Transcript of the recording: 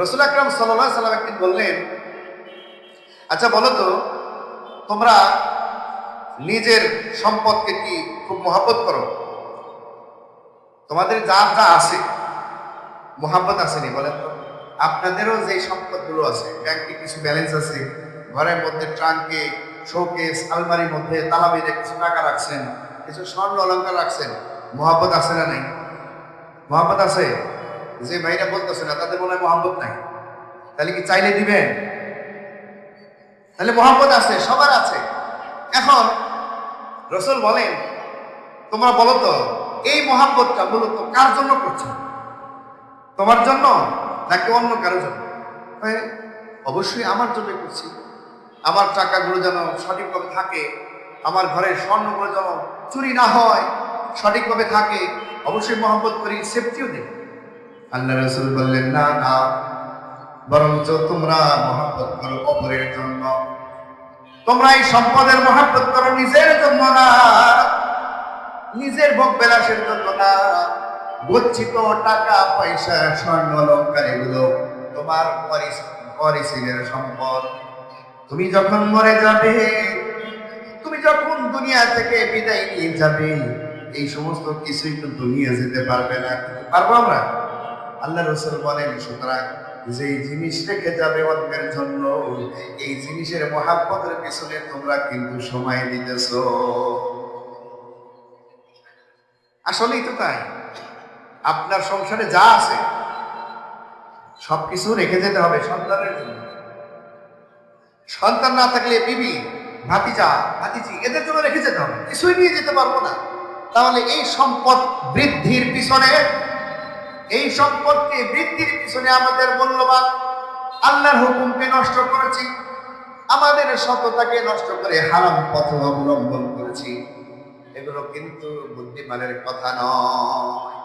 রসুল আকরাম সাল্লাহ সাল্লাম একদিন বললেন আচ্ছা বলো তো, তোমরা নিজের সম্পদকে কি খুব মহাব্বত করো? তোমাদের যা যা আছে মোহাম্মত আসেনি, বলেন তো। আপনাদেরও যে সম্পদগুলো আছে, ব্যাংকে কিছু ব্যালেন্স আছে, ঘরের মধ্যে ট্রাঙ্কে, শোকেস, আলমারির মধ্যে তালা বেঁধে কিছু টাকা রাখছেন, কিছু স্বর্ণ অলঙ্কার রাখছেন মোহাম্মত আছে না নাই? মোহাম্মত আছে? যে ভাইরা বলতেছে না তাদের মনে হয় মোহাম্মত নাই। তাহলে কি চাইলে দিবেন? তাহলে মোহাম্মত আছে সবার আছে। এখন রসুল বলেন তোমরা বলো তো এই মোহাম্মতটা মূলত কার জন্য করছ? তোমার জন্য নাকি অন্য কারও জন্য? হ্যাঁ, অবশ্যই আমার জন্য করছি। আমার টাকাগুলো যেন সঠিকভাবে থাকে আমার ঘরের স্বর্ণগুলো যেন চুরি না হয় সঠিকভাবে থাকে অবশ্যই মোহাম্মত করি সেফটিও দিই। আল্লাহ রসুল বললেন, না না। বরঞ্চ তোমরা মহাব্বত করো অপরের জন্য। তোমরা এই সম্পদের মহাব্বত করো নিজের জন্য না। নিজের ভোগ বিলাসের জন্য না। গচ্ছিত টাকা, পয়সা, স্বর্ণ অলঙ্কার এগুলো তোমার পরিশীলের সম্পদ। তুমি যখন মরে যাবে, তুমি যখন দুনিয়া থেকে বিদায় নিয়ে যাবে, এই সমস্ত কিছুই কিন্তু নিয়ে যেতে পারবে না। পারব আমরা? আল্লাহ রসুল বলেন, সুতরাং যেই জিনিস রেখে যাবে অন্যের জন্য, এই জিনিসের মহাব্বতের পিছনে তোমরা কিন্তু সময় দিতেছ। আসলেই তো তাই। আপনার সংসারে যা আছে, সবকিছু রেখে যেতে হবে সন্তানের জন্য। সন্তান না থাকলে বিবি, ভাতিজা, ভাতিজি, এদের জন্য রেখে যেতে হবে। কিছুই নিয়ে যেতে পারব না। তাহলে এই সম্পদ বৃদ্ধির পিছনে এই সম্পত্তি বৃদ্ধির পিছনে আমাদের মূল্যবান আল্লাহর হুকুমকে নষ্ট করেছি, আমাদের সততাকে নষ্ট করে হারাম পথ অবলম্বন করেছি। এগুলো কিন্তু বুদ্ধিমানের কথা নয়।